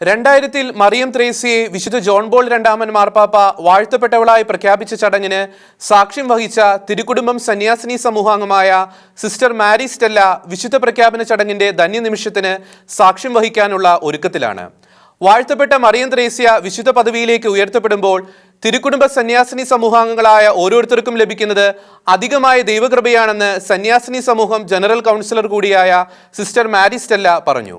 രണ്ടായിരത്തിൽ മറിയം ത്രേസ്യയെ വിശുദ്ധ John ball രണ്ടാമൻ മാർപ്പാപ്പ വാഴ്ത്തപ്പെട്ടവളായി പ്രഖ്യാപിച്ച ചടങ്ങിന് സാക്ഷ്യം വഹിച്ച തിരുക്കുടുംബം സന്യാസിനി സമൂഹാംഗമായ സിസ്റ്റർ മാരി സ്റ്റെല്ല വിശുദ്ധ പ്രഖ്യാപന ചടങ്ങിന്റെ ധന്യനിമിഷത്തിന് സാക്ഷ്യം വഹിക്കാനുള്ള ഒരുക്കത്തിലാണ്. വാഴ്ത്തപ്പെട്ട മറിയം ത്രേസ്യ വിശുദ്ധ പദവിയിലേക്ക് ഉയർത്തപ്പെടുമ്പോൾ തിരുക്കുടുംബ സന്യാസിനി സമൂഹാംഗങ്ങളായ ഓരോരുത്തർക്കും ലഭിക്കുന്നത് അധികമായ ദൈവകൃപയാണെന്ന് സന്യാസിനി സമൂഹം ജനറൽ കൗൺസിലർ കൂടിയായ സിസ്റ്റർ മാരി സ്റ്റെല്ല പറഞ്ഞു.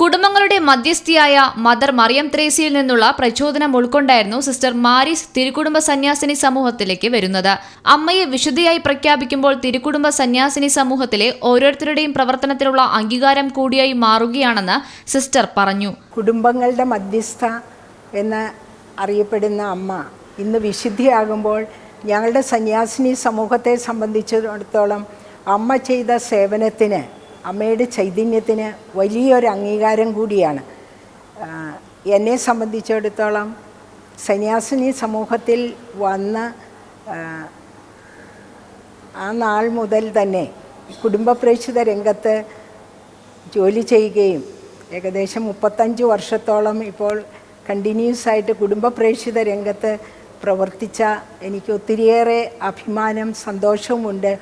കുടുംബങ്ങളുടെ മധ്യസ്ഥിയായ മദർ മറിയം ത്രേസിയിൽ നിന്നുള്ള പ്രചോദനം ഉൾക്കൊണ്ടായിരുന്നു സിസ്റ്റർ മാരിസ് തിരുക്കുടുംബ സന്യാസിനി സമൂഹത്തിലേക്ക് വരുന്നത്. അമ്മയെ വിശുദ്ധയായി പ്രഖ്യാപിക്കുമ്പോൾ തിരുക്കുടുംബ സന്യാസിനി സമൂഹത്തിലെ ഓരോരുത്തരുടെയും പ്രവർത്തനത്തിലുള്ള അംഗീകാരം കൂടിയായി മാറുകയാണെന്ന് സിസ്റ്റർ പറഞ്ഞു. കുടുംബങ്ങളുടെ മധ്യസ്ഥ എന്ന് അറിയപ്പെടുന്ന അമ്മ ഇന്ന് വിശുദ്ധിയാകുമ്പോൾ ഞങ്ങളുടെ സന്യാസിനി സമൂഹത്തെ സംബന്ധിച്ചിടത്തോളം അമ്മ ചെയ്ത സേവനത്തിന് അമ്മയുടെ ചൈതന്യത്തിന് വലിയൊരു അംഗീകാരം കൂടിയാണ്. എന്നെ സംബന്ധിച്ചിടത്തോളം സന്യാസിനി സമൂഹത്തിൽ വന്ന് ആ നാൾ മുതൽ തന്നെ കുടുംബപ്രേക്ഷിത രംഗത്ത് ജോലി ചെയ്യുകയും ഏകദേശം മുപ്പത്തഞ്ച് വർഷത്തോളം ഇപ്പോൾ കണ്ടിന്യൂസ് ആയിട്ട് കുടുംബപ്രേക്ഷിത രംഗത്ത് പ്രവർത്തിച്ച എനിക്ക് ഒത്തിരിയേറെ അഭിമാനം സന്തോഷവുമുണ്ട്.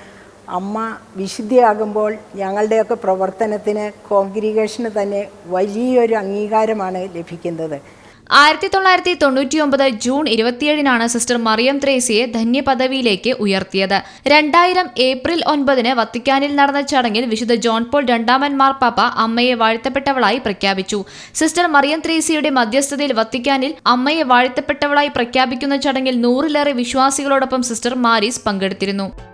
അമ്മ വിശുദ്ധിയാകുമ്പോൾ ഞങ്ങളുടെയൊക്കെ പ്രവർത്തനത്തിന് കോൺഗ്രിഗേഷന് തന്നെ വലിയൊരു അംഗീകാരമാണ് ലഭിക്കുന്നത്. ആയിരത്തി തൊള്ളായിരത്തി തൊണ്ണൂറ്റിയൊമ്പത് ജൂൺ ഇരുപത്തിയേഴിനാണ് സിസ്റ്റർ മറിയം ത്രേസിയെ ധന്യപദവിയിലേക്ക് ഉയർത്തിയത്. രണ്ടായിരം ഏപ്രിൽ ഒൻപതിന് വത്തിക്കാനിൽ നടന്ന ചടങ്ങിൽ വിശുദ്ധ ജോൺ പോൾ രണ്ടാമൻ മാർപ്പാപ്പ അമ്മയെ വാഴ്ത്തപ്പെട്ടവളായി പ്രഖ്യാപിച്ചു. സിസ്റ്റർ മറിയം ത്രേസിയുടെ മധ്യസ്ഥതയിൽ വത്തിക്കാനിൽ അമ്മയെ വാഴ്ത്തപ്പെട്ടവളായി പ്രഖ്യാപിക്കുന്ന ചടങ്ങിൽ നൂറിലേറെ വിശ്വാസികളോടൊപ്പം സിസ്റ്റർ മാരീസ് പങ്കെടുത്തിരുന്നു.